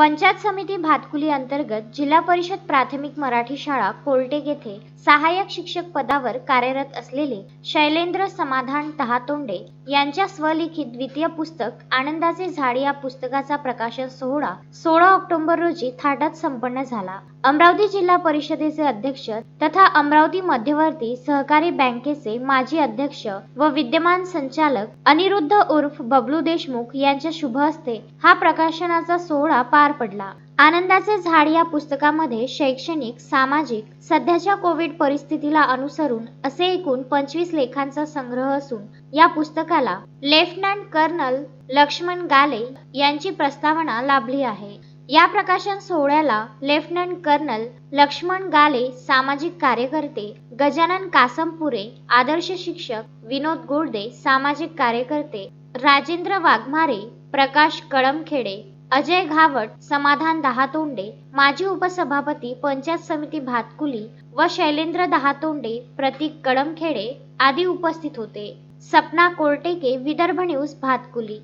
पंचायत समिती भातकुली अंतर्गत जिल्हा परिषद प्राथमिक मराठी शाळा कोलटेक येथे सहाय्यक शिक्षक पदावर कार्यरत असलेले शैलेंद्र समाधान तहातोंडे यांच्या स्वलिखित द्वितीय पुस्तक आनंदाचे झाड या पुस्तकाचा प्रकाशन सोहळा सोळा ऑक्टोबर रोजी थाटात संपन्न झाला. अमरावती जिल्हा परिषदेचे अध्यक्ष तथा अमरावती मध्यवर्ती सहकारी बँकेचे माजी अध्यक्ष व विद्यमान संचालक अनिरुद्ध उर्फ बबलू देशमुख यांच्या शुभ हस्ते हा प्रकाशनाचा सोहळा पार पडला. आनंदाचे झाड या पुस्तकामध्ये शैक्षणिक सामाजिक सध्याच्या कोविड परिस्थितीला अनुसरून असे एकूण पंचवीस लेखांचा संग्रह असून या पुस्तकाला लेफ्टनंट कर्नल लक्ष्मण गाले यांची प्रस्तावना लाभली आहे. या प्रकाशन सोहळ्याला लेफ्टनंट कर्नल लक्ष्मण गाले सामाजिक कार्यकर्ते गजानन कासमपुरे आदर्श शिक्षक विनोद गोडदे सामाजिक कार्यकर्ते राजेंद्र वाघमारे प्रकाश कळमखेडे अजय घावट समाधान दहातोंडे माजी उपसभापती पंचायत समिती भातकुली व शैलेंद्र दहातोंडे प्रतीक कळमखेडे आदी उपस्थित होते. सपना कोर्टेके विदर्भ न्यूज भातकुली.